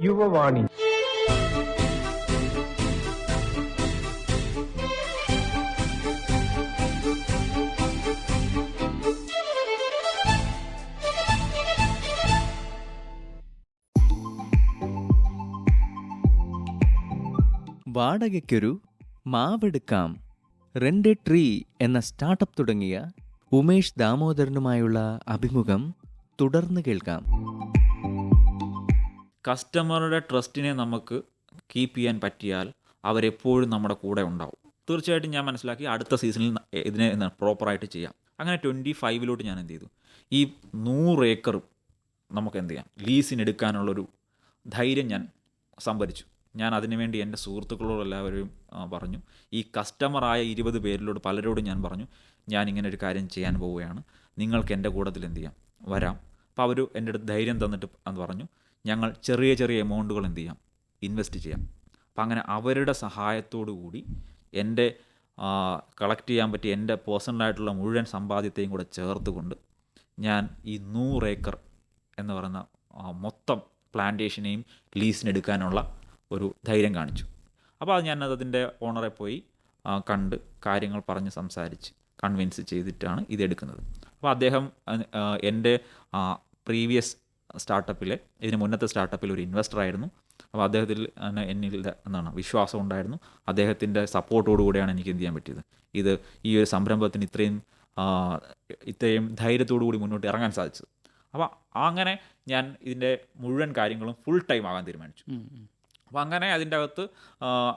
യുവവാണി വാടകയ്ക്കൊരു മാവെടുക്കാം rent tree എന്ന സ്റ്റാർട്ടപ്പ് തുടങ്ങിയ ഉമേഷ് ദാമോദരനുമായുള്ള അഭിമുഖം തുടർന്ന് കേൾക്കാം. കസ്റ്റമറുടെ ട്രസ്റ്റിനെ നമുക്ക് കീപ്പ് ചെയ്യാൻ പറ്റിയാൽ അവരെപ്പോഴും നമ്മുടെ കൂടെ ഉണ്ടാവും. തീർച്ചയായിട്ടും ഞാൻ മനസ്സിലാക്കി അടുത്ത സീസണിൽ ഇതിനെ പ്രോപ്പറായിട്ട് ചെയ്യാം. അങ്ങനെ ട്വന്റി ഫൈവിലോട്ട് ഞാൻ എന്ത് ചെയ്തു? ഈ നൂറ് ഏക്കറും നമുക്ക് എന്ത് ചെയ്യാം? ലീസിനെടുക്കാനുള്ളൊരു ധൈര്യം ഞാൻ സംഭരിച്ചു. ഞാൻ അതിനുവേണ്ടി എന്റെ സുഹൃത്തുക്കളോട് എല്ലാവരും പറഞ്ഞു. ഈ കസ്റ്റമറായ ഇരുപത് പേരിലോട് പലരോടും ഞാൻ പറഞ്ഞു ഞാൻ ഇങ്ങനെ ഒരു കാര്യം ചെയ്യാൻ പോവുകയാണ്. നിങ്ങൾക്ക് എന്റെ കൂടത്തിൽ എന്ത് ചെയ്യാം? വരാം. അപ്പോൾ അവർ എന്റെ അടുത്ത് ധൈര്യം തന്നിട്ട് എന്ന് പറഞ്ഞു ഞങ്ങൾ ചെറിയ ചെറിയ എമൗണ്ടുകൾ എന്ത് ചെയ്യാം? ഇൻവെസ്റ്റ് ചെയ്യാം. അപ്പം അങ്ങനെ അവരുടെ സഹായത്തോടു കൂടി എന്റെ കളക്ട് ചെയ്യാൻ പറ്റിയ എന്റെ പേഴ്സണലായിട്ടുള്ള മുഴുവൻ സമ്പാദ്യത്തെയും കൂടെ ചേർത്തുകൊണ്ട് ഞാൻ ഈ നൂറ് ഏക്കർ എന്ന് പറയുന്ന മൊത്തം പ്ലാന്റേഷനെയും ലീസിനെടുക്കാനുള്ള ഒരു ധൈര്യം കാണിച്ചു. അപ്പോൾ അത് ഞാൻ അതിന്റെ ഓണറെ പോയി കണ്ട് കാര്യങ്ങൾ പറഞ്ഞ് സംസാരിച്ച് കൺവിൻസ് ചെയ്തിട്ടാണ് ഇത് എടുക്കുന്നത്. അപ്പോൾ അദ്ദേഹം എന്റെ പ്രീവിയസ് സ്റ്റാർട്ടപ്പിലെ ഇതിന് മുന്നത്തെ സ്റ്റാർട്ടപ്പിൽ ഒരു ഇൻവെസ്റ്റർ ആയിരുന്നു. അപ്പോൾ അദ്ദേഹത്തിൽ എന്നിൽ എന്താണ് വിശ്വാസം ഉണ്ടായിരുന്നു. അദ്ദേഹത്തിന്റെ സപ്പോർട്ടോടുകൂടിയാണ് എനിക്ക് എന്ത് ചെയ്യാൻ പറ്റിയത്. ഇത് ഈ ഒരു സംരംഭത്തിന് ഇത്രയും ഇത്രയും ധൈര്യത്തോടു കൂടി മുന്നോട്ട് ഇറങ്ങാൻ സാധിച്ചത്. അപ്പോൾ അങ്ങനെ ഞാൻ ഇതിന്റെ മുഴുവൻ കാര്യങ്ങളും ഫുൾ ടൈം ആകാൻ തീരുമാനിച്ചു. അപ്പോൾ അങ്ങനെ അതിന്റെ അകത്ത്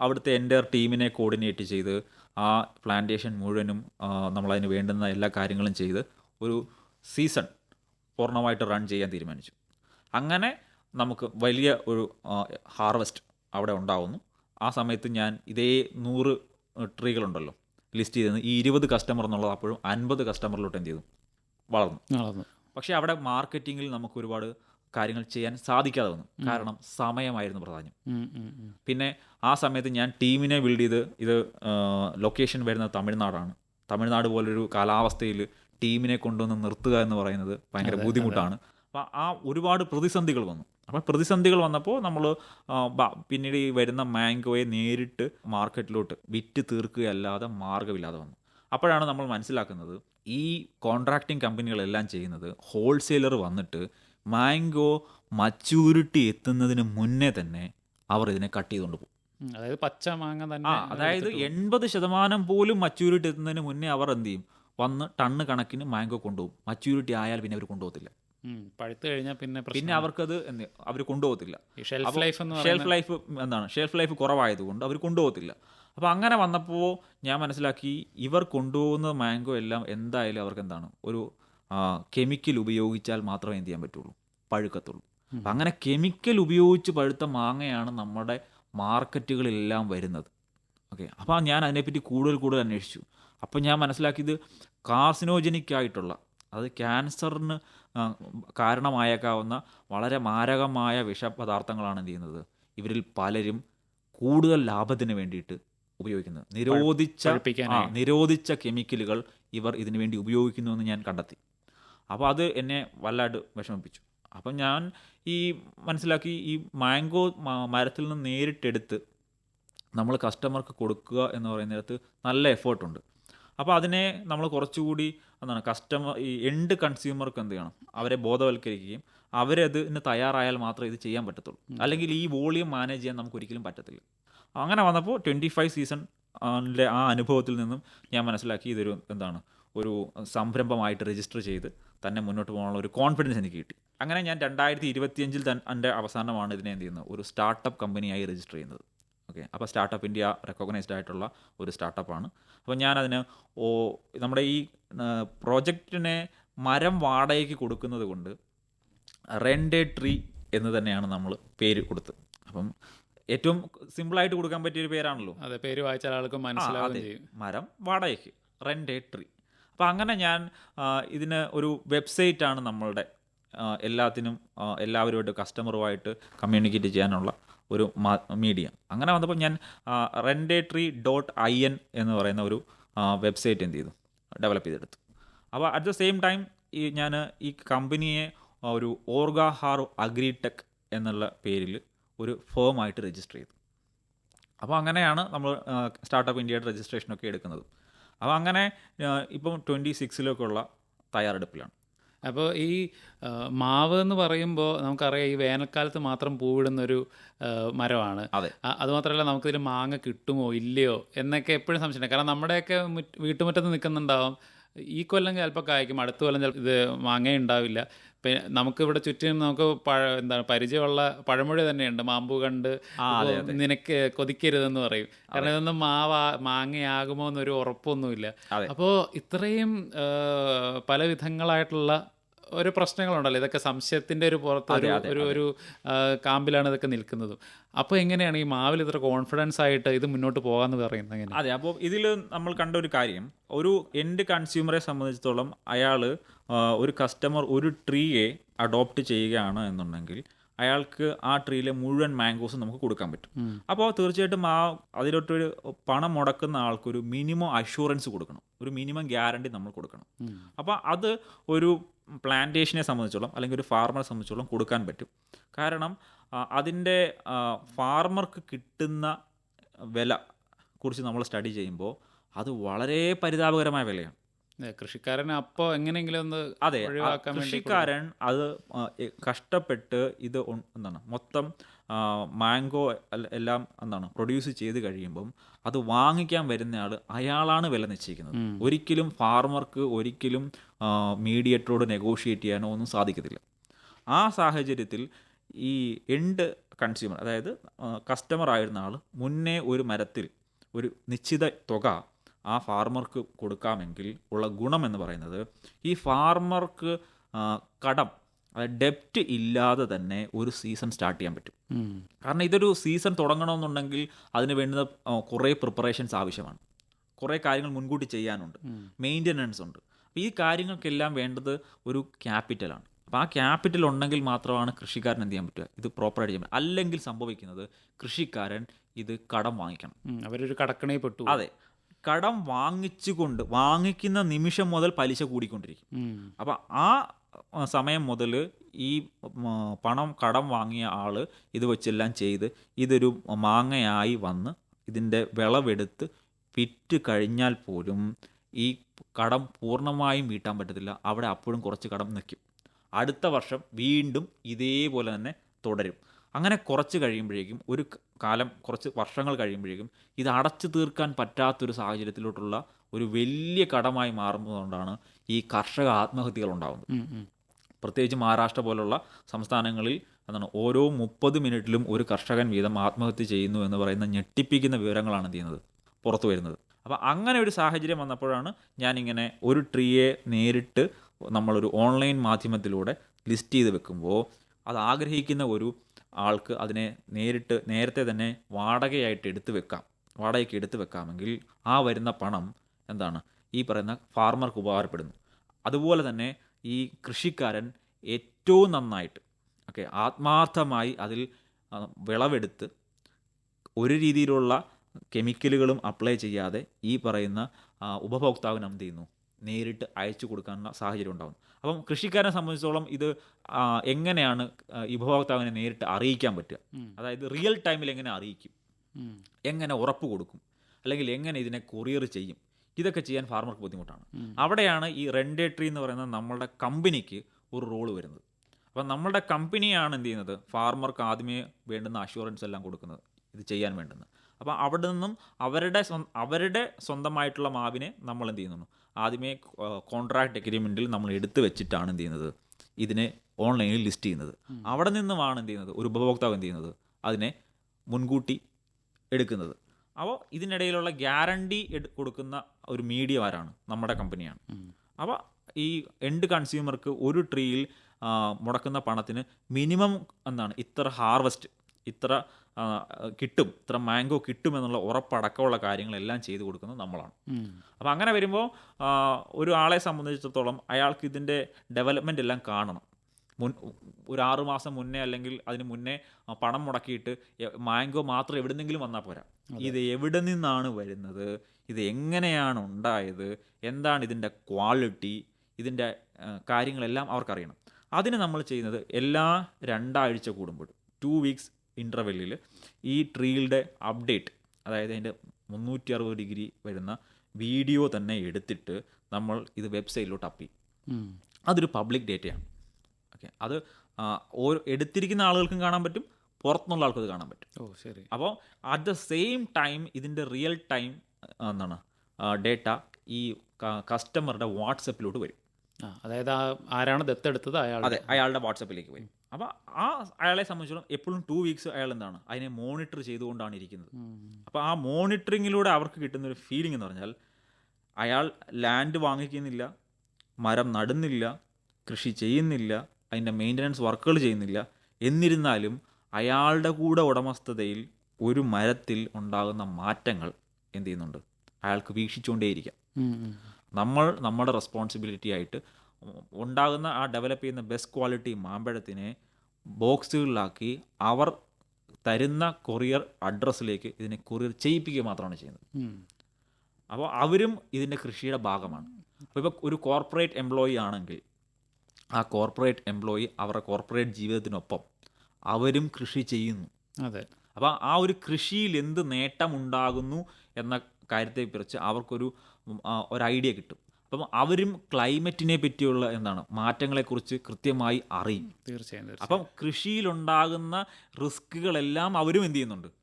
അവിടുത്തെ എന്റെ ടീമിനെ കോർഡിനേറ്റ് ചെയ്ത് ആ പ്ലാന്റേഷൻ മുഴുവനും നമ്മളതിന് വേണ്ടുന്ന എല്ലാ കാര്യങ്ങളും ചെയ്ത് ഒരു സീസൺ പൂർണമായിട്ട് റൺ ചെയ്യാൻ തീരുമാനിച്ചു. അങ്ങനെ നമുക്ക് വലിയ ഒരു ഹാർവെസ്റ്റ് അവിടെ ഉണ്ടാവുന്നു. ആ സമയത്ത് ഞാൻ ഇതേ നൂറ് ട്രീകളുണ്ടല്ലോ ലിസ്റ്റ് ചെയ്തത് ഈ ഇരുപത് കസ്റ്റമർ എന്നുള്ളത് അപ്പോഴും അൻപത് കസ്റ്റമറിലോട്ട് എന്ത് ചെയ്തു? വളർന്നു. വളർന്നു. പക്ഷേ അവിടെ മാർക്കറ്റിങ്ങിൽ നമുക്ക് ഒരുപാട് കാര്യങ്ങൾ ചെയ്യാൻ സാധിക്കാതെ വന്നു. കാരണം സമയമായിരുന്നു പ്രധാനം. പിന്നെ ആ സമയത്ത് ഞാൻ ടീമിനെ ബിൽഡ് ചെയ്ത് ഇത് ലൊക്കേഷൻ വരുന്നത് തമിഴ്നാടാണ്. തമിഴ്നാട് പോലൊരു കാലാവസ്ഥയിൽ ടീമിനെ കൊണ്ടുവന്ന് നിർത്തുക എന്ന് പറയുന്നത് ഭയങ്കര ബുദ്ധിമുട്ടാണ്. അപ്പോൾ ആ ഒരുപാട് പ്രതിസന്ധികൾ വന്നു. അപ്പോൾ പ്രതിസന്ധികൾ വന്നപ്പോൾ നമ്മൾ പിന്നീട് ഈ വരുന്ന മാംഗോയെ നേരിട്ട് മാർക്കറ്റിലോട്ട് വിറ്റ് തീർക്കുകയല്ലാതെ മാർഗമില്ലാതെ വന്നു. അപ്പോഴാണ് നമ്മൾ മനസ്സിലാക്കുന്നത് ഈ കോൺട്രാക്റ്റിംഗ് കമ്പനികളെല്ലാം ചെയ്യുന്നത് ഹോൾസെയിലർ വന്നിട്ട് മാംഗോ മച്യൂരിറ്റി എത്തുന്നതിന് മുന്നേ തന്നെ അവർ ഇതിനെ കട്ട് ചെയ്തുകൊണ്ട് പോകും. അതായത് പച്ച മാങ്ങ തന്നെ ആ അതായത് എൺപത് ശതമാനം പോലും മച്യൂരിറ്റി എത്തുന്നതിന് മുന്നേ അവർ എന്ത് ചെയ്യും? വന്ന് ടണ്ണ് കണക്കിന് മാംഗോ കൊണ്ടുപോകും. മച്യൂരിറ്റി ആയാൽ പിന്നെ അവർ കൊണ്ടുപോകത്തില്ല. പഴുത്ത് കഴിഞ്ഞാൽ പിന്നെ പിന്നെ അവർക്കത് എന്ത് അവർ കൊണ്ടുപോകത്തില്ല. ഷെൽഫ് ലൈഫ് ഷെൽഫ് ലൈഫ് എന്താണ്? ഷെൽഫ് ലൈഫ് കുറവായതുകൊണ്ട് അവർ കൊണ്ടുപോകത്തില്ല. അപ്പോൾ അങ്ങനെ വന്നപ്പോൾ ഞാൻ മനസ്സിലാക്കി ഇവർ കൊണ്ടുപോകുന്ന മാംഗോ എല്ലാം എന്തായാലും അവർക്ക് എന്താണ്? ഒരു കെമിക്കൽ ഉപയോഗിച്ചാൽ മാത്രമേ എന്ത് ചെയ്യാൻ പറ്റുള്ളൂ. പഴുക്കത്തുള്ളൂ. അപ്പം അങ്ങനെ കെമിക്കൽ ഉപയോഗിച്ച് പഴുത്ത മാങ്ങയാണ് നമ്മുടെ മാർക്കറ്റുകളിലെല്ലാം വരുന്നത്. ഓക്കെ. അപ്പോൾ ഞാൻ അതിനെപ്പറ്റി കൂടുതൽ കൂടുതൽ അന്വേഷിച്ചു. അപ്പോൾ ഞാൻ മനസ്സിലാക്കിയത് കാർസിനോജനിക് ആയിട്ടുള്ള അത് ക്യാൻസറിന് കാരണമായേക്കാവുന്ന വളരെ മാരകമായ വിഷപദാർത്ഥങ്ങളാണ് എന്ത് ചെയ്യുന്നത്? ഇവരിൽ പലരും കൂടുതൽ ലാഭത്തിന് വേണ്ടിയിട്ട് ഉപയോഗിക്കുന്നത്. നിരോധിച്ച നിരോധിച്ച കെമിക്കലുകൾ ഇവർ ഇതിനു വേണ്ടി ഉപയോഗിക്കുന്നു എന്ന് ഞാൻ കണ്ടെത്തി. അപ്പോൾ അത് എന്നെ വല്ലാണ്ട് വിഷമിപ്പിച്ചു. അപ്പം ഞാൻ ഈ മനസ്സിലാക്കി ഈ മാംഗോ മരത്തിൽ നിന്ന് നേരിട്ടെടുത്ത് നമ്മൾ കസ്റ്റമർക്ക് കൊടുക്കുക എന്ന് പറയുന്നിടത്ത് നല്ല എഫേർട്ടുണ്ട്. അപ്പോൾ അതിനെ നമ്മൾ കുറച്ചുകൂടി എന്താണ് കസ്റ്റമർ ഈ എൻഡ് കൺസ്യൂമർക്ക് എന്ത് ചെയ്യണം? അവരെ ബോധവൽക്കരിക്കുകയും അവരത് ഇന്ന് തയ്യാറായാൽ മാത്രമേ ഇത് ചെയ്യാൻ പറ്റത്തുള്ളൂ. അല്ലെങ്കിൽ ഈ വോളിയം മാനേജ് ചെയ്യാൻ നമുക്ക് ഒരിക്കലും പറ്റത്തില്ല. അങ്ങനെ വന്നപ്പോൾ ട്വന്റി ഫൈവ് സീസൺ ആ അനുഭവത്തിൽ നിന്നും ഞാൻ മനസ്സിലാക്കി ഇതൊരു എന്താണ് ഒരു സംരംഭമായിട്ട് രജിസ്റ്റർ ചെയ്ത് തന്നെ മുന്നോട്ട് പോകാനുള്ള ഒരു കോൺഫിഡൻസ് എനിക്ക് കിട്ടി. അങ്ങനെ ഞാൻ രണ്ടായിരത്തി ഇരുപത്തിയഞ്ചിൽ എന്റെ അവസാനമാണ് ഇതിനെ എന്ത് ചെയ്യുന്നത്? ഒരു സ്റ്റാർട്ടപ്പ് കമ്പനിയായി രജിസ്റ്റർ ചെയ്യുന്നത്. ഓക്കെ അപ്പോൾ സ്റ്റാർട്ടപ്പ് ഇന്ത്യ റെക്കഗ്നൈസ്ഡ് ആയിട്ടുള്ള ഒരു സ്റ്റാർട്ടപ്പാണ് അപ്പോൾ ഞാനതിന് ഓ നമ്മുടെ ഈ പ്രോജക്റ്റിനെ മരം വാടകയ്ക്ക് കൊടുക്കുന്നത് കൊണ്ട് റെൻഡേ ട്രീ എന്ന് തന്നെയാണ് നമ്മൾ പേര് കൊടുത്തത് അപ്പം ഏറ്റവും സിമ്പിളായിട്ട് കൊടുക്കാൻ പറ്റിയൊരു പേരാണല്ലോ. അതെ പേര് വായിച്ചാൽ ആൾക്കും മനസ്സിലാവും മരം വാടകയ്ക്ക്. റെൻഡേ ട്രീ അപ്പോൾ അങ്ങനെ ഞാൻ ഇതിന് ഒരു വെബ്സൈറ്റാണ് നമ്മളുടെ എല്ലാത്തിനും എല്ലാവരുമായിട്ട് കസ്റ്റമറുമായിട്ട് കമ്മ്യൂണിക്കേറ്റ് ചെയ്യാനുള്ള ഒരു മീഡിയ. അങ്ങനെ വന്നപ്പോൾ ഞാൻ റെൻഡേട്രി ഡോട്ട് ഐ എൻ എന്ന് പറയുന്ന ഒരു വെബ്സൈറ്റ് എന്ത് ചെയ്തു? ഡെവലപ്പ് ചെയ്തെടുത്തു. അപ്പോൾ അറ്റ് ദ സെയിം ടൈം ഈ ഞാൻ ഈ കമ്പനിയെ ഒരു ഓർഗാഹാർ അഗ്രിടെക് എന്നുള്ള പേരിൽ ഒരു ഫേമായിട്ട് രജിസ്റ്റർ ചെയ്തു. അപ്പോൾ അങ്ങനെയാണ് നമ്മൾ സ്റ്റാർട്ടപ്പ് ഇന്ത്യയുടെ രജിസ്ട്രേഷനൊക്കെ എടുക്കുന്നത്. അപ്പോൾ അങ്ങനെ ഇപ്പം ട്വന്റി സിക്സിലേക്കുള്ള തയ്യാറെടുപ്പിലാണ്. അപ്പോൾ ഈ മാവ് എന്ന് പറയുമ്പോൾ നമുക്കറിയാം ഈ വേനൽക്കാലത്ത് മാത്രം പൂവിടുന്നൊരു മരമാണ്. അതെ. അതുമാത്രമല്ല നമുക്കിതിൽ മാങ്ങ കിട്ടുമോ ഇല്ലയോ എന്നൊക്കെ എപ്പോഴും സംശയമുണ്ട്. കാരണം നമ്മുടെയൊക്കെ മുറ്റ് വീട്ടുമുറ്റത്ത് നിൽക്കുന്നുണ്ടാവും. ഈ കൊല്ലം ചിലപ്പോൾ കായ്ക്കും അടുത്ത കൊല്ലം ചിലപ്പോൾ ഇത് മാങ്ങ ഉണ്ടാവില്ല പിന്നെ നമുക്കിവിടെ ചുറ്റും നമുക്ക് പഴ എന്താണ് പരിചയമുള്ള പഴമൊഴി തന്നെയുണ്ട്. മാമ്പു കണ്ട് നിനക്ക് കൊതിക്കരുതെന്ന് പറയും. കാരണം ഇതൊന്നും മാവാ മാങ്ങയാകുമോ എന്നൊരു ഉറപ്പൊന്നുമില്ല അപ്പോൾ ഇത്രയും പല വിധങ്ങളായിട്ടുള്ള ഒരു പ്രശ്നങ്ങളുണ്ടല്ലോ. ഇതൊക്കെ സംശയത്തിന്റെ ഒരു പുറത്ത് ഒരു ഒരു ഒരു കാമ്പിലാണ് ഇതൊക്കെ നിൽക്കുന്നത്. അപ്പോൾ എങ്ങനെയാണ് ഈ മാവിൽ ഇത്ര കോൺഫിഡൻസ് ആയിട്ട് ഇത് മുന്നോട്ട് പോകാന്ന് പറയുന്നത് എങ്ങനെ? അതെ അപ്പോൾ ഇതിൽ നമ്മൾ കണ്ട ഒരു കാര്യം. ഒരു എൻഡ് കൺസ്യൂമറെ സംബന്ധിച്ചിടത്തോളം അയാൾ ഒരു കസ്റ്റമർ ഒരു ട്രീയെ അഡോപ്റ്റ് ചെയ്യുകയാണ് എന്നുണ്ടെങ്കിൽ അയാൾക്ക് ആ ട്രീയിലെ മുഴുവൻ മാംഗോസും നമുക്ക് കൊടുക്കാൻ പറ്റും. അപ്പോൾ തീർച്ചയായിട്ടും ആ അതിലോട്ടൊരു പണം മുടക്കുന്ന ആൾക്കൊരു മിനിമം അഷുറൻസ് കൊടുക്കണം. ഒരു മിനിമം ഗ്യാരണ്ടി നമ്മൾ കൊടുക്കണം. അപ്പോൾ അത് ഒരു പ്ലാന്റേഷനെ സംബന്ധിച്ചോളം അല്ലെങ്കിൽ ഒരു ഫാർമറെ സംബന്ധിച്ചോളം കൊടുക്കാൻ പറ്റും. കാരണം അതിന്റെ ഫാർമർക്ക് കിട്ടുന്ന വില കുറിച്ച് നമ്മൾ സ്റ്റഡി ചെയ്യുമ്പോൾ അത് വളരെ പരിതാപകരമായ വിലയാണ്. അപ്പോ അപ്പോൾ എങ്ങനെയെങ്കിലും ഒന്ന് അതെ കൃഷിക്കാരൻ അത് കഷ്ടപ്പെട്ട് ഇത് എന്താണ് മൊത്തം മാംഗോ എല്ലാം എന്താണ് പ്രൊഡ്യൂസ് ചെയ്ത് കഴിയുമ്പം അത് വാങ്ങിക്കാൻ വരുന്നയാൾ അയാളാണ് വില നിശ്ചയിക്കുന്നത്. ഒരിക്കലും ഫാർമർക്ക് ഒരിക്കലും മീഡിയേറ്ററോട് നെഗോഷിയേറ്റ് ചെയ്യാനോ ഒന്നും സാധിക്കത്തില്ല. ആ സാഹചര്യത്തിൽ ഈ എൻഡ് കൺസ്യൂമർ അതായത് കസ്റ്റമർ ആയിരുന്ന ആൾ മുന്നേ ഒരു മരത്തിൽ ഒരു നിശ്ചിത തുക ആ ഫാർമർക്ക് കൊടുക്കാമെങ്കിൽ ഉള്ള ഗുണം എന്ന് പറയുന്നത് ഈ ഫാർമർക്ക് കടം അതായത് ഡെപ്റ്റ് ഇല്ലാതെ തന്നെ ഒരു സീസൺ സ്റ്റാർട്ട് ചെയ്യാൻ പറ്റും. കാരണം ഇതൊരു സീസൺ തുടങ്ങണമെന്നുണ്ടെങ്കിൽ അതിന് വേണ്ടുന്ന കുറേ പ്രിപ്പറേഷൻസ് ആവശ്യമാണ്. കുറേ കാര്യങ്ങൾ മുൻകൂട്ടി ചെയ്യാനുണ്ട്. മെയിന്റനൻസ് ഉണ്ട്. അപ്പോൾ ഈ കാര്യങ്ങൾക്കെല്ലാം വേണ്ടത് ഒരു ക്യാപിറ്റലാണ് അപ്പോൾ ആ ക്യാപിറ്റൽ ഉണ്ടെങ്കിൽ മാത്രമാണ് കൃഷിക്കാരൻ എന്ത് ചെയ്യാൻ പറ്റുക? ഇത് പ്രോപ്പറായിട്ട് ചെയ്യാൻ പറ്റുക. അല്ലെങ്കിൽ സംഭവിക്കുന്നത് കൃഷിക്കാരൻ ഇത് കടം വാങ്ങിക്കണം. അവരൊരു കടക്കണേ പെട്ടു. അതെ. കടം വാങ്ങിച്ചുകൊണ്ട് വാങ്ങിക്കുന്ന നിമിഷം മുതൽ പലിശ കൂടിക്കൊണ്ടിരിക്കും. അപ്പം ആ ആ, സമയം മുതൽ ഈ പണം കടം വാങ്ങിയ ആൾ ഇത് വെച്ചെല്ലാം ചെയ്ത് ഇതൊരു മാങ്ങയായി വന്ന് ഇതിന്റെ വിളവെടുത്ത് വിറ്റ് കഴിഞ്ഞാൽ പോലും ഈ കടം പൂർണമായും വീട്ടാൻ പറ്റത്തില്ല. അവിടെ അപ്പോഴും കുറച്ച് കടം നിൽക്കും അടുത്ത വർഷം വീണ്ടും ഇതേപോലെ തന്നെ തുടരും. അങ്ങനെ കുറച്ച് കഴിയുമ്പോഴേക്കും ഒരു കാലം കുറച്ച് വർഷങ്ങൾ കഴിയുമ്പോഴേക്കും ഇത് അടച്ചു തീർക്കാൻ പറ്റാത്തൊരു സാഹചര്യത്തിലോട്ടുള്ള ഒരു വലിയ കടമായി മാറുന്നതുകൊണ്ടാണ് ഈ കർഷക ആത്മഹത്യകൾ ഉണ്ടാകുന്നത്. പ്രത്യേകിച്ച് മഹാരാഷ്ട്ര പോലുള്ള സംസ്ഥാനങ്ങളിൽ എന്താണ് ഓരോ മുപ്പത് മിനിറ്റിലും ഒരു കർഷകൻ വീതം ആത്മഹത്യ ചെയ്യുന്നു എന്ന് പറയുന്ന ഞെട്ടിപ്പിക്കുന്ന വിവരങ്ങളാണ് എന്ത് ചെയ്യുന്നത് പുറത്തു വരുന്നത് അപ്പോൾ അങ്ങനെ ഒരു സാഹചര്യം വന്നപ്പോഴാണ് ഞാനിങ്ങനെ ഒരു ട്രീയെ നേരിട്ട് നമ്മളൊരു ഓൺലൈൻ മാധ്യമത്തിലൂടെ ലിസ്റ്റ് ചെയ്ത് വെക്കുമ്പോൾ അത് ആഗ്രഹിക്കുന്ന ഒരു ആൾക്ക് അതിനെ നേരിട്ട് നേരത്തെ തന്നെ വാടകയായിട്ട് എടുത്തു വെക്കാം. വാടകയ്ക്ക് എടുത്തു വെക്കാമെങ്കിൽ ആ വരുന്ന പണം എന്താണ്? ഈ പറയുന്ന ഫാർമർക്ക് ഉപകാരപ്പെടുന്നു. അതുപോലെ തന്നെ ഈ കൃഷിക്കാരൻ ഏറ്റവും നന്നായിട്ട് ഓക്കെ ആത്മാർത്ഥമായി അതിൽ വിളവെടുത്ത് ഒരു രീതിയിലുള്ള കെമിക്കലുകളും അപ്ലൈ ചെയ്യാതെ ഈ പറയുന്ന ഉപഭോക്താവിന് എന്ത് ചെയ്യുന്നു? നേരിട്ട് അയച്ചു കൊടുക്കാനുള്ള സാഹചര്യം ഉണ്ടാകുന്നു. അപ്പം കൃഷിക്കാരനെ സംബന്ധിച്ചോളം ഇത് എങ്ങനെയാണ് ഈ ഉപഭോക്താവിനെ നേരിട്ട് അറിയിക്കാൻ പറ്റുക? അതായത് റിയൽ ടൈമിൽ എങ്ങനെ അറിയിക്കും? എങ്ങനെ ഉറപ്പ് കൊടുക്കും? അല്ലെങ്കിൽ എങ്ങനെ ഇതിനെ കൊറിയർ ചെയ്യും? ഇതൊക്കെ ചെയ്യാൻ ഫാർമർക്ക് ബുദ്ധിമുട്ടാണ്. അവിടെയാണ് ഈ റെൻഡേട്രി എന്ന് പറയുന്ന നമ്മളുടെ കമ്പനിക്ക് ഒരു റോൾ വരുന്നത്. അപ്പം നമ്മളുടെ കമ്പനിയാണ് എന്ത് ചെയ്യുന്നത്? ഫാർമർക്ക് ആദ്യമേ വേണ്ടുന്ന അഷുറൻസ് എല്ലാം കൊടുക്കുന്നത്. ഇത് ചെയ്യാൻ വേണ്ടുന്നത്. അപ്പോൾ അവിടെ നിന്നും അവരുടെ സ്വ- അവരുടെ സ്വന്തമായിട്ടുള്ള മാവിനെ നമ്മൾ എന്ത് ചെയ്യുന്നു? ആദ്യമേ കോൺട്രാക്ട് എഗ്രിമെന്റിൽ നമ്മൾ എടുത്തു വെച്ചിട്ടാണ് എന്ത് ചെയ്യുന്നത്? ഇതിനെ ഓൺലൈനിൽ ലിസ്റ്റ് ചെയ്യുന്നത്. അവിടെ നിന്നുമാണ് എന്ത് ചെയ്യുന്നത്? ഒരു ഉപഭോക്താവ് എന്ത് ചെയ്യുന്നത്? അതിനെ മുൻകൂട്ടി എടുക്കുന്നത്. അപ്പോൾ ഇതിനിടയിലുള്ള ഗ്യാരണ്ടി കൊടുക്കുന്ന ഒരു മീഡിയ ആരാണ്? നമ്മുടെ കമ്പനിയാണ്. അപ്പോൾ ഈ എൻഡ് കൺസ്യൂമർക്ക് ഒരു ട്രീയിൽ മുടക്കുന്ന പണത്തിന് മിനിമം എന്താണ്? ഇത്ര ഹാർവസ്റ്റ് ഇത്ര കിട്ടും ഇത്ര മാംഗോ കിട്ടും എന്നുള്ള ഉറപ്പടക്കമുള്ള കാര്യങ്ങളെല്ലാം ചെയ്തു കൊടുക്കുന്നത് നമ്മളാണ്. അപ്പം അങ്ങനെ വരുമ്പോൾ ഒരു ആളെ സംബന്ധിച്ചിടത്തോളം അയാൾക്ക് ഇതിന്റെ ഡെവലപ്മെന്റ് എല്ലാം കാണണം. മുൻ ഒരു ആറു മാസം മുന്നേ അല്ലെങ്കിൽ അതിന് മുന്നേ പണം മുടക്കിയിട്ട് മാംഗോ മാത്രം എവിടുന്നെങ്കിലും വന്നാൽ പോരാ. ഇത് എവിടെ നിന്നാണ് വരുന്നത്? ഇത് എങ്ങനെയാണ് ഉണ്ടായത്? എന്താണ് ഇതിന്റെ ക്വാളിറ്റി ഇതിന്റെ കാര്യങ്ങളെല്ലാം അവർക്കറിയണം. അതിന് നമ്മൾ ചെയ്യുന്നത് എല്ലാ രണ്ടാഴ്ച കൂടുമ്പോഴും ടു വീക്സ് ഇന്റർവെല്ലിൽ ഈ ട്രീയുടെ അപ്ഡേറ്റ് അതായത് അതിന്റെ മുന്നൂറ്റി അറുപത് ഡിഗ്രി വരുന്ന വീഡിയോ തന്നെ എടുത്തിട്ട് നമ്മൾ ഇത് വെബ്സൈറ്റിലോട്ട് അപ്പ് ചെയ്യും. അതൊരു പബ്ലിക് ഡേറ്റയാണ് ഓക്കെ അത് ഓരോ എടുത്തിരിക്കുന്ന ആളുകൾക്കും കാണാൻ പറ്റും പുറത്തുനിന്നുള്ള ആൾക്കും അത് കാണാൻ പറ്റും. ഓ ശരി. അപ്പോൾ അറ്റ് ദ സെയിം ടൈം ഇതിന്റെ റിയൽ ടൈം എന്താണ് ഡേറ്റ ഈ കസ്റ്റമറുടെ വാട്സപ്പിലോട്ട് വരും. അതായത് ആ ആരാണ് ദത്തെടുത്തത് അയാൾ അതെ അയാളുടെ വാട്സപ്പിലേക്ക് വരും. അപ്പോൾ ആ അയാളെ സംബന്ധിച്ചിടത്തോളം എപ്പോഴും ടു വീക്സ് അയാൾ എന്താണ്? അതിനെ മോണിറ്റർ ചെയ്തുകൊണ്ടാണ് ഇരിക്കുന്നത്. അപ്പോൾ ആ മോണിറ്ററിങ്ങിലൂടെ അവർക്ക് കിട്ടുന്ന ഒരു ഫീലിംഗ് എന്ന് പറഞ്ഞാൽ അയാൾ ലാൻഡ് വാങ്ങിക്കുന്നില്ല മരം നടുന്നില്ല കൃഷി ചെയ്യുന്നില്ല അതിന്റെ മെയിന്റനൻസ് വർക്കുകൾ ചെയ്യുന്നില്ല. എന്നിരുന്നാലും അയാളുടെ കൂടെ ഉടമസ്ഥതയിൽ ഒരു മരത്തിൽ ഉണ്ടാകുന്ന മാറ്റങ്ങൾ എന്ത് ചെയ്യുന്നുണ്ട്? അയാൾക്ക് വീക്ഷിച്ചുകൊണ്ടേയിരിക്കാം. നമ്മൾ നമ്മുടെ റെസ്പോൺസിബിലിറ്റി ആയിട്ട് ഉണ്ടാകുന്ന ആ ഡെവലപ്പ് ചെയ്യുന്ന ബെസ്റ്റ് ക്വാളിറ്റി മാമ്പഴത്തിനെ ബോക്സുകളിലാക്കി അവർ തരുന്ന കൊറിയർ അഡ്രസ്സിലേക്ക് ഇതിനെ കൊറിയർ ചെയ്യിപ്പിക്കുക മാത്രമാണ് ചെയ്യുന്നത്. അപ്പോൾ അവരും ഇതിന്റെ കൃഷിയുടെ ഭാഗമാണ്. അപ്പോൾ ഇപ്പോൾ ഒരു കോർപ്പറേറ്റ് എംപ്ലോയി ആണെങ്കിൽ ആ കോർപ്പറേറ്റ് എംപ്ലോയി അവരുടെ കോർപ്പറേറ്റ് ജീവിതത്തിനൊപ്പം അവരും കൃഷി ചെയ്യുന്നു. അതെ. അപ്പോൾ ആ ഒരു കൃഷിയിൽ എന്ത് നേട്ടമുണ്ടാകുന്നു എന്ന കാര്യത്തെക്കുറിച്ച് അവർക്കൊരു ഒരു ഐഡിയ കിട്ടും. അപ്പം അവരും ക്ലൈമറ്റിനെ പറ്റിയുള്ള എന്താണ് മാറ്റങ്ങളെക്കുറിച്ച് കൃത്യമായി അറിയും. തീർച്ചയായും അപ്പം കൃഷിയിലുണ്ടാകുന്ന റിസ്കുകളെല്ലാം അവരും എന്ത് ചെയ്യുന്നുണ്ട്?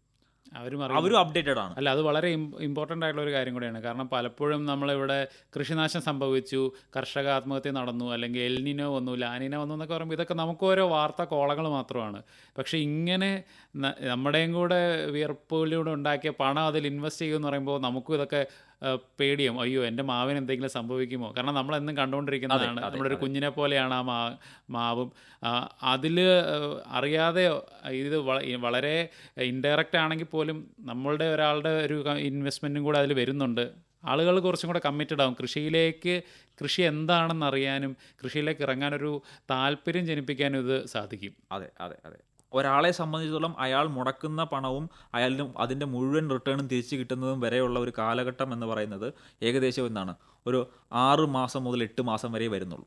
അവരും അവരും അപ്ഡേറ്റഡ് ആണ്. അല്ല അത് വളരെ ഇമ്പോർട്ടന്റ് ആയിട്ടുള്ള ഒരു കാര്യം കൂടിയാണ്. കാരണം പലപ്പോഴും നമ്മളിവിടെ കൃഷിനാശം സംഭവിച്ചു കർഷക ആത്മഹത്യ നടന്നു അല്ലെങ്കിൽ എൽനിനോ വന്നു ലാനിനോ വന്നു എന്നൊക്കെ പറയുമ്പോൾ ഇതൊക്കെ നമുക്ക് ഓരോ വാർത്താ കോളങ്ങൾ മാത്രമാണ്. പക്ഷേ ഇങ്ങനെ നമ്മുടെയും കൂടെ വിയർപ്പിലൂടെ ഉണ്ടാക്കിയ പണം അതിൽ ഇൻവെസ്റ്റ് ചെയ്യുമെന്ന് പറയുമ്പോൾ നമുക്കും ഇതൊക്കെ പേടിയും അയ്യോ എന്റെ മാവിന് എന്തെങ്കിലും സംഭവിക്കുമോ? കാരണം നമ്മൾ എന്നും കണ്ടുകൊണ്ടിരിക്കുന്നതാണ്. നമ്മുടെ ഒരു കുഞ്ഞിനെ പോലെയാണ് ആ മാ മാവും. അതിൽ അറിയാതെ ഇത് വളരെ ഇൻഡയറക്റ്റ് ആണെങ്കിൽ പോലും നമ്മളുടെ ഒരാളുടെ ഒരു ഇൻവെസ്റ്റ്മെന്റും കൂടെ അതിൽ വരുന്നുണ്ട്. ആളുകൾ കുറച്ചും കൂടെ കമ്മിറ്റഡ് ആവും. കൃഷിയിലേക്ക് കൃഷി എന്താണെന്ന് അറിയാനും കൃഷിയിലേക്ക് ഇറങ്ങാനൊരു താല്പര്യം ജനിപ്പിക്കാനും ഇത് സാധിക്കും. അതെ അതെ അതെ. ഒരാളെ സംബന്ധിച്ചിടത്തോളം അയാൾ മുടക്കുന്ന പണവും അയാളിന് അതിന്റെ മുഴുവൻ റിട്ടേണും തിരിച്ചു കിട്ടുന്നതും വരെയുള്ള ഒരു കാലഘട്ടം എന്ന് പറയുന്നത് ഏകദേശം എന്താണ് ഒരു ആറ് മാസം മുതൽ എട്ട് മാസം വരെ വരുന്നുള്ളൂ.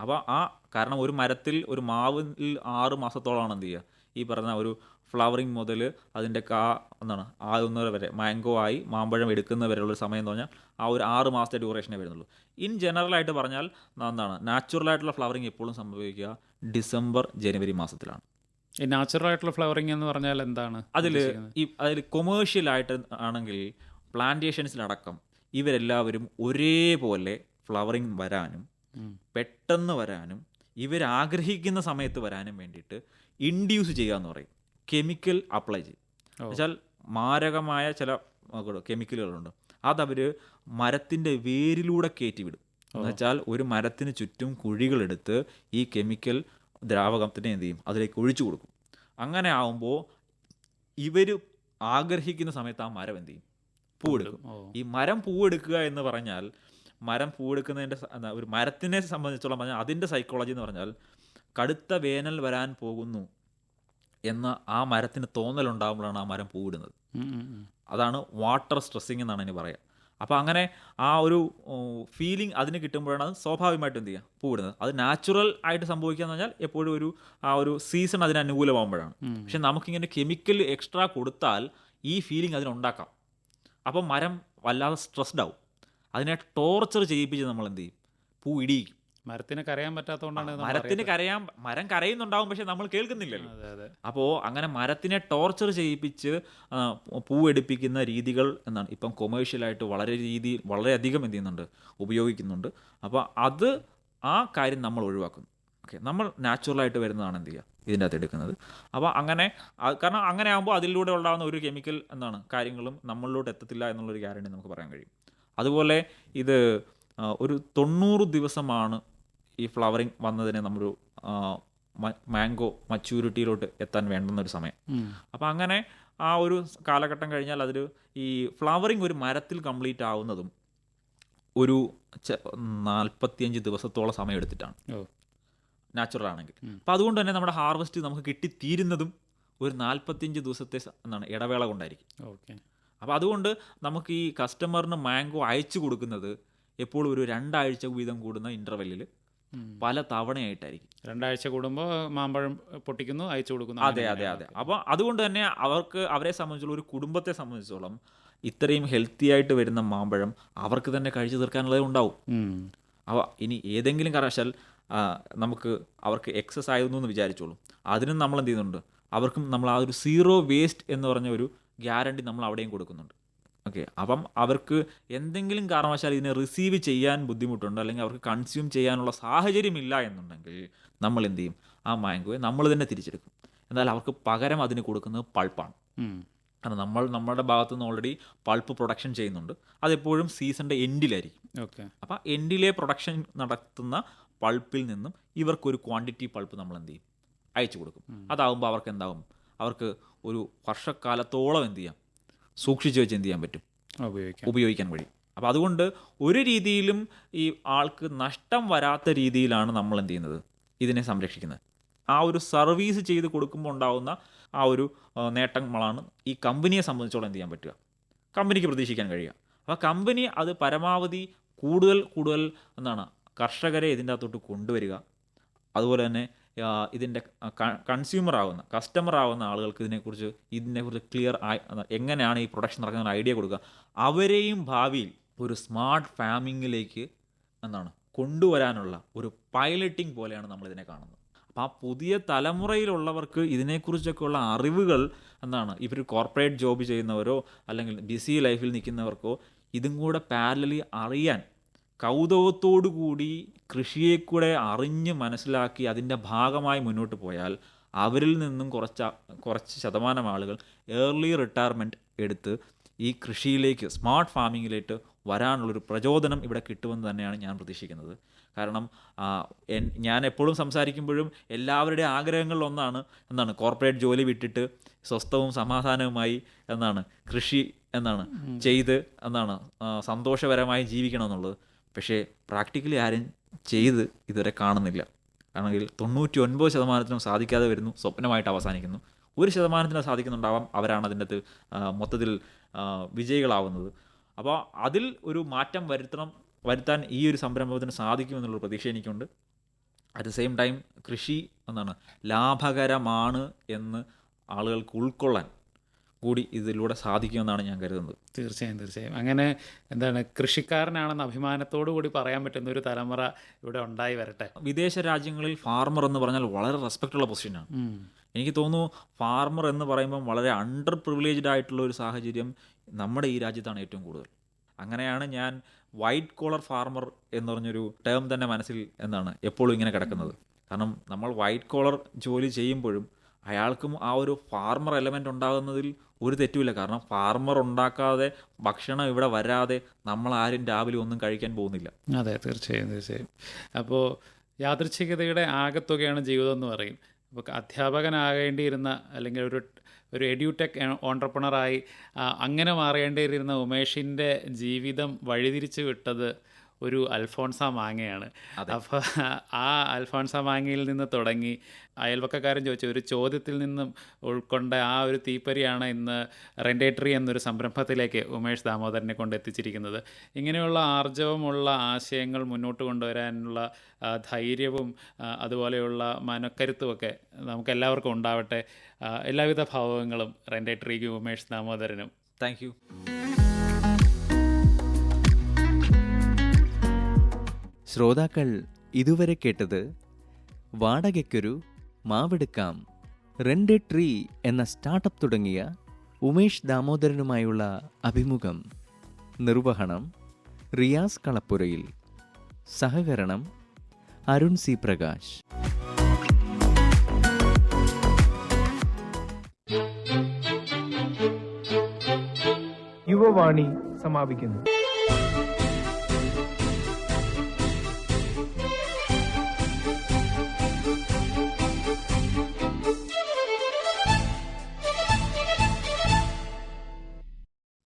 അപ്പോൾ ആ കാരണം ഒരു മരത്തിൽ ഒരു മാവിൽ ആറ് മാസത്തോളമാണ് എന്ത് ചെയ്യുക? ഈ പറഞ്ഞ ഒരു ഫ്ലവറിങ് മുതൽ അതിന്റെ കാ എന്താണ് ആകുന്നത് വരെ മാംഗോ ആയി മാമ്പഴം എടുക്കുന്ന വരെയുള്ള സമയം എന്ന് പറഞ്ഞാൽ ആ ഒരു ആറ് മാസത്തെ ഡ്യൂറേഷനേ വരുന്നുള്ളൂ. ഇൻ ജനറൽ ആയിട്ട് പറഞ്ഞാൽ എന്താണ് നാച്ചുറൽ ആയിട്ടുള്ള ഫ്ലവറിങ് എപ്പോഴും സംഭവിക്കുക ഡിസംബർ ജനുവരി മാസത്തിലാണ്. ഈ നാച്ചുറൽ ആയിട്ടുള്ള ഫ്ലവറിങ് എന്ന് പറഞ്ഞാൽ എന്താണ് അതിൽ ഈ അതിൽ കൊമേഴ്ഷ്യൽ ആയിട്ട് ആണെങ്കിൽ പ്ലാന്റേഷൻസിലടക്കം ഇവരെല്ലാവരും ഒരേപോലെ ഫ്ലവറിങ് വരാനും പെട്ടെന്ന് വരാനും ഇവരാഗ്രഹിക്കുന്ന സമയത്ത് വരാനും വേണ്ടിയിട്ട് ഇൻഡ്യൂസ് ചെയ്യുക എന്ന് പറയും. കെമിക്കൽ അപ്ലൈ ചെയ്യും. എന്നുവെച്ചാൽ മാരകമായ ചില കെമിക്കലുകളുണ്ട് അതവർ മരത്തിന്റെ വേരിലൂടെ കയറ്റി വിടും. എന്നുവെച്ചാൽ ഒരു മരത്തിന് ചുറ്റും കുഴികളെടുത്ത് ഈ കെമിക്കൽ ദ്രാവകത്തിനെ എന്ത് ചെയ്യും അതിലേക്ക് ഒഴിച്ചു കൊടുക്കും. അങ്ങനെ ആവുമ്പോൾ ഇവർ ആഗ്രഹിക്കുന്ന സമയത്ത് ആ മരം എന്ത് ചെയ്യും പൂവെടുക്കും ഈ മരം പൂവെടുക്കുക എന്ന് പറഞ്ഞാൽ മരം പൂവെടുക്കുന്നതിന്റെ ഒരു മരത്തിനെ സംബന്ധിച്ചോളം പറഞ്ഞാൽ അതിന്റെ സൈക്കോളജി എന്ന് പറഞ്ഞാൽ കടുത്ത വേനൽ വരാൻ പോകുന്നു എന്ന ആ മരത്തിന് തോന്നലുണ്ടാകുമ്പോഴാണ് ആ മരം പൂവിടുന്നത്. അതാണ് വാട്ടർ സ്ട്രെസ്സിങ് എന്നാണ് ഇനി പറയുക അപ്പോൾ അങ്ങനെ ആ ഒരു ഫീലിംഗ് അതിന് കിട്ടുമ്പോഴാണ് അത് സ്വാഭാവികമായിട്ടും എന്ത് ചെയ്യുക? പൂവിടുന്നത് അത് നാച്ചുറൽ ആയിട്ട് സംഭവിക്കുക എന്ന് പറഞ്ഞാൽ എപ്പോഴും ഒരു ആ ഒരു സീസൺ അതിന് അനുകൂലമാകുമ്പോഴാണ്. പക്ഷെ നമുക്കിങ്ങനെ കെമിക്കൽ എക്സ്ട്രാ കൊടുത്താൽ ഈ ഫീലിംഗ് അതിനുണ്ടാക്കാം അപ്പം മരം വല്ലാതെ സ്ട്രെസ്ഡ് ആവും. അതിനെ ടോർച്ചർ ചെയ്യിപ്പിച്ച് നമ്മൾ എന്ത് ചെയ്യും? പൂ ഇടിയിക്കും. മരത്തിന് കരയാൻ പറ്റാത്തതുകൊണ്ടാണ് മരത്തിന് കരയാൻ മരം കരയുന്നുണ്ടാവും പക്ഷെ നമ്മൾ കേൾക്കുന്നില്ലല്ലോ. അപ്പോൾ അങ്ങനെ മരത്തിനെ ടോർച്ചർ ചെയ്യിപ്പിച്ച് പൂവെടുപ്പിക്കുന്ന രീതികൾ എന്നാണ്. ഇപ്പം കൊമേഴ്ഷ്യലായിട്ട് വളരെ രീതി വളരെയധികം എന്ത് ചെയ്യുന്നുണ്ട്? ഉപയോഗിക്കുന്നുണ്ട്. അപ്പോൾ അത് ആ കാര്യം നമ്മൾ ഒഴിവാക്കുന്നു. ഓക്കെ നമ്മൾ നാച്ചുറലായിട്ട് വരുന്നതാണ് എന്ത് ചെയ്യുക? ഇതിന്റെ അകത്ത് എടുക്കുന്നത്. അപ്പോൾ അങ്ങനെ കാരണം അങ്ങനെ ആകുമ്പോൾ അതിലൂടെ ഉണ്ടാകുന്ന ഒരു കെമിക്കൽ എന്നാണ്. കാര്യങ്ങളും നമ്മളിലോട്ട് എത്തത്തില്ല എന്നുള്ളൊരു ഗ്യാരണ്ടി നമുക്ക് പറയാൻ കഴിയും. അതുപോലെ ഇത് ഒരു തൊണ്ണൂറ് ദിവസമാണ് ഈ ഫ്ലവറിങ് വന്നതിന് നമ്മളൊരു മാംഗോ മച്യൂരിറ്റിയിലോട്ട് എത്താൻ വേണ്ടുന്നൊരു സമയം. അപ്പം അപ്പോൾ അങ്ങനെ ആ ഒരു കാലഘട്ടം കഴിഞ്ഞാൽ അതിൽ ഈ ഫ്ലവറിങ് ഒരു മരത്തിൽ കംപ്ലീറ്റ് ആവുന്നതും ഒരു നാൽപ്പത്തിയഞ്ച് ദിവസത്തോളം സമയം എടുത്തിട്ടാണ്. നാച്ചുറൽ ആണെങ്കിൽ. അപ്പം അതുകൊണ്ട് തന്നെ നമ്മുടെ ഹാർവസ്റ്റ് നമുക്ക് കിട്ടിത്തീരുന്നതും ഒരു നാൽപ്പത്തിയഞ്ച് ദിവസത്തെ എന്താണ് ഇടവേള കൊണ്ടായിരിക്കും. ഓക്കെ. അപ്പോൾ അതുകൊണ്ട് നമുക്ക് ഈ കസ്റ്റമറിന് മാംഗോ അയച്ചു കൊടുക്കുന്നത് എപ്പോഴും ഒരു രണ്ടാഴ്ച വീതം കൂടുന്ന ഇന്റർവെല്ലിൽ പല തവണയായിട്ടായിരിക്കും. രണ്ടാഴ്ച കൂടുമ്പോൾ മാമ്പഴം പൊട്ടിക്കുന്നു അയച്ചു കൊടുക്കുന്നു അതെ അതെ അതെ. അപ്പോൾ അതുകൊണ്ട് തന്നെ അവർക്ക് അവരെ സംബന്ധിച്ചുള്ള ഒരു കുടുംബത്തെ സംബന്ധിച്ചോളം ഇത്രയും ഹെൽത്തി ആയിട്ട് വരുന്ന മാമ്പഴം അവർക്ക് തന്നെ കഴിച്ചു തീർക്കാനുള്ളത് ഉണ്ടാവും. അപ്പൊ അവ ഇനി ഏതെങ്കിലും കാരണവശാൽ നമുക്ക് അവർക്ക് എക്സസ് ആയിരുന്നു എന്ന് വിചാരിച്ചോളും. അതിനും നമ്മൾ എന്ത് ചെയ്യുന്നുണ്ട്? അവർക്കും നമ്മൾ ആ ഒരു സീറോ വേസ്റ്റ് എന്ന് പറഞ്ഞ ഒരു ഗ്യാരണ്ടി നമ്മൾ അവിടെയും കൊടുക്കുന്നുണ്ട്. ഓക്കെ. അപ്പം അവർക്ക് എന്തെങ്കിലും കാരണവശാൽ ഇതിനെ റിസീവ് ചെയ്യാൻ ബുദ്ധിമുട്ടുണ്ട് അല്ലെങ്കിൽ അവർക്ക് കൺസ്യൂം ചെയ്യാനുള്ള സാഹചര്യമില്ല എന്നുണ്ടെങ്കിൽ നമ്മൾ എന്ത് ചെയ്യും? ആ മാംഗോയെ നമ്മൾ തന്നെ തിരിച്ചെടുക്കും. എന്നാൽ അവർക്ക് പകരം അതിന് കൊടുക്കുന്നത് പൾപ്പാണ്. കാരണം നമ്മൾ നമ്മുടെ ഭാഗത്തു നിന്ന് ഓൾറെഡി പൾപ്പ് പ്രൊഡക്ഷൻ ചെയ്യുന്നുണ്ട്. അതെപ്പോഴും സീസണിന്റെ എൻഡിലായിരിക്കും ഓക്കെ. അപ്പോൾ എൻഡിലെ പ്രൊഡക്ഷൻ നടത്തുന്ന പൾപ്പിൽ നിന്നും ഇവർക്കൊരു ക്വാണ്ടിറ്റി പൾപ്പ് നമ്മൾ എന്ത് ചെയ്യും? അയച്ചു കൊടുക്കും. അതാവുമ്പോൾ അവർക്ക് എന്താവും? അവർക്ക് ഒരു വർഷക്കാലത്തോളം എന്ത് ചെയ്യാം? സൂക്ഷിച്ചു വെച്ച് എന്ത് ചെയ്യാൻ പറ്റും? ഉപയോഗിക്കാം. ഉപയോഗിക്കാൻ കഴിയും അപ്പോൾ അതുകൊണ്ട് ഒരു രീതിയിലും ഈ ആൾക്ക് നഷ്ടം വരാത്ത രീതിയിലാണ് നമ്മൾ എന്ത് ചെയ്യുന്നത്? ഇതിനെ സംരക്ഷിക്കുന്നത്. ആ ഒരു സർവീസ് ചെയ്ത് കൊടുക്കുമ്പോൾ ഉണ്ടാകുന്ന ആ ഒരു നേട്ടങ്ങളാണ് ഈ കമ്പനിയെ സംബന്ധിച്ചോളം എന്ത് ചെയ്യാൻ പറ്റുക? കമ്പനിക്ക് പ്രതീക്ഷിക്കാൻ കഴിയുക. അപ്പോൾ കമ്പനി അത് പരമാവധി കൂടുതൽ കൂടുതൽ എന്താണ് കർഷകരെ ഇതിന്റെ അകത്തോട്ട് കൊണ്ടുവരിക. അതുപോലെ തന്നെ ഇതിന്റെ കൺസ്യൂമർ ആവുന്ന കസ്റ്റമർ ആവുന്ന ആളുകൾക്ക് ഇതിനെക്കുറിച്ച് ഇതിനെക്കുറിച്ച് ക്ലിയർ എങ്ങനെയാണ് ഈ പ്രൊഡക്ഷൻ നടക്കുന്ന ഐഡിയ കൊടുക്കുക. അവരെയും ഭാവിയിൽ ഒരു സ്മാർട്ട് ഫാമിങ്ങിലേക്ക് എന്താണ് കൊണ്ടുവരാനുള്ള ഒരു പൈലറ്റിംഗ് പോലെയാണ് നമ്മൾ ഇതിനെ കാണുന്നത്. അപ്പോൾ ആ പുതിയ തലമുറയിലുള്ളവർക്ക് ഇതിനെക്കുറിച്ചൊക്കെയുള്ള അറിവുകൾ എന്താണ് ഇവർ കോർപ്പറേറ്റ് ജോബ് ചെയ്യുന്നവരോ അല്ലെങ്കിൽ ബിസി ലൈഫിൽ നിൽക്കുന്നവർക്കോ ഇതും കൂടെ പാരലി അറിയാൻ കൗതുകത്തോടു കൂടി കൃഷിയെ കൂടെ അറിഞ്ഞ് മനസ്സിലാക്കി അതിന്റെ ഭാഗമായി മുന്നോട്ട് പോയാൽ അവരിൽ നിന്നും കുറച്ച് കുറച്ച് ശതമാനം ആളുകൾ ഏർലി റിട്ടയർമെന്റ് എടുത്ത് ഈ കൃഷിയിലേക്ക് സ്മാർട്ട് ഫാമിങ്ങിലേക്ക് വരാനുള്ളൊരു പ്രചോദനം ഇവിടെ കിട്ടുമെന്ന് തന്നെയാണ് ഞാൻ പ്രതീക്ഷിക്കുന്നത്. കാരണം ഞാൻ എപ്പോഴും സംസാരിക്കുമ്പോഴും എല്ലാവരുടെയും ആഗ്രഹങ്ങളിൽ ഒന്നാണ് എന്താണ് കോർപ്പറേറ്റ് ജോലി വിട്ടിട്ട് സ്വസ്ഥവും സമാധാനവുമായി എന്നാണ്. കൃഷി എന്നാണ്. ചെയ്ത് എന്നാണ്. സന്തോഷപരമായി ജീവിക്കണം എന്നുള്ളത്. പക്ഷേ പ്രാക്ടിക്കലി ആരും ചെയ്ത് ഇതുവരെ കാണുന്നില്ല. ആണെങ്കിൽ തൊണ്ണൂറ്റി ഒൻപത് ശതമാനത്തിനും സാധിക്കാതെ വരുന്നു സ്വപ്നമായിട്ട് അവസാനിക്കുന്നു. ഒരു ശതമാനത്തിന് സാധിക്കുന്നുണ്ടാവാം അവരാണ് അതിന്റെ അകത്ത് മൊത്തത്തിൽ വിജയികളാവുന്നത്. അപ്പോൾ അതിൽ ഒരു മാറ്റം വരുത്തണം വരുത്താൻ ഈ ഒരു സംരംഭത്തിന് സാധിക്കുമെന്നുള്ള പ്രതീക്ഷ എനിക്കുണ്ട്. അറ്റ് ദ സെയിം ടൈം കൃഷി എന്നാണ് ലാഭകരമാണ് എന്ന് ആളുകൾക്ക് ഉൾക്കൊള്ളാൻ കൂടി ഇതിലൂടെ സാധിക്കുമെന്നാണ് ഞാൻ കരുതുന്നത്. തീർച്ചയായും തീർച്ചയായും. അങ്ങനെ എന്താണ് കൃഷിക്കാരനാണെന്ന് അഭിമാനത്തോടു കൂടി പറയാൻ പറ്റുന്ന ഒരു തലമുറ ഇവിടെ ഉണ്ടായി വരട്ടെ. വിദേശ രാജ്യങ്ങളിൽ ഫാർമർ എന്ന് പറഞ്ഞാൽ വളരെ റെസ്പെക്റ്റുള്ള പൊസിഷനാണ് എനിക്ക് തോന്നുന്നു ഫാർമർ എന്ന് പറയുമ്പം വളരെ അണ്ടർ പ്രിവിലേജ്ഡ് ആയിട്ടുള്ള ഒരു സാഹചര്യം നമ്മുടെ ഈ രാജ്യത്താണ് ഏറ്റവും കൂടുതൽ. അങ്ങനെയാണ് ഞാൻ വൈറ്റ് കോളർ ഫാർമർ എന്ന് പറഞ്ഞൊരു ടേം തന്നെ മനസ്സിൽ എന്നാണ് എപ്പോഴും ഇങ്ങനെ കിടക്കുന്നത്. കാരണം നമ്മൾ വൈറ്റ് കോളർ ജോലി ചെയ്യുമ്പോഴും അയാൾക്കും ആ ഒരു ഫാർമർ എലമെന്റ് ഉണ്ടാകുന്നതിൽ ഒരു തെറ്റുമില്ല. കാരണം ഫാർമർ ഉണ്ടാക്കാതെ ഭക്ഷണം ഇവിടെ വരാതെ നമ്മൾ ആരും രാവിലെ ഒന്നും കഴിക്കാൻ പോകുന്നില്ല. അതെ തീർച്ചയായും തീർച്ചയായും. അപ്പോൾ യാദൃച്ഛികതയുടെ ആകത്തുകയാണ് ജീവിതം എന്ന് പറയും. അപ്പോൾ അധ്യാപകനാകേണ്ടിയിരുന്ന അല്ലെങ്കിൽ ഒരു ഒരു എഡ്യൂടെക് ഓണ്ടർപ്രണറായി അങ്ങനെ മാറേണ്ടിയിരുന്ന ഉമേഷിന്റെ ജീവിതം വഴിതിരിച്ചു വിട്ടത് ഒരു അൽഫോൺസ മാങ്ങയാണ്. അപ്പോൾ ആ അൽഫോൺസ മാങ്ങയിൽ നിന്ന് തുടങ്ങി അയൽവക്കക്കാരൻ ചോദിച്ച ഒരു ചോദ്യത്തിൽ നിന്നും ഉൾക്കൊണ്ട ആ ഒരു തീപ്പരിയാണ് ഇന്ന് റെൻഡേറ്ററി എന്നൊരു സംരംഭത്തിലേക്ക് ഉമേഷ് ദാമോദരനെ കൊണ്ട് എത്തിച്ചിരിക്കുന്നത്. ഇങ്ങനെയുള്ള ആർജവമുള്ള ആശയങ്ങൾ മുന്നോട്ട് കൊണ്ടുവരാനുള്ള ധൈര്യവും അതുപോലെയുള്ള മനക്കരുത്തുമൊക്കെ നമുക്ക് എല്ലാവർക്കും ഉണ്ടാവട്ടെ എല്ലാവിധ ഭാവങ്ങളും റെൻഡേറ്ററിക്കും ഉമേഷ് ദാമോദരനും. Thank you. ശ്രോതാക്കൾ ഇതുവരെ കേട്ടത് വാടകയ്ക്കൊരു മാവെടുക്കാം റെൻഡ് ട്രീ എന്ന സ്റ്റാർട്ടപ്പ് തുടങ്ങിയ ഉമേഷ് ദാമോദരനുമായുള്ള അഭിമുഖം. നിർവഹണം റിയാസ് കളപ്പുരയിൽ. സഹകരണം അരുൺ സി പ്രകാശ്. യുവവാണി സമാപിക്കുന്നു.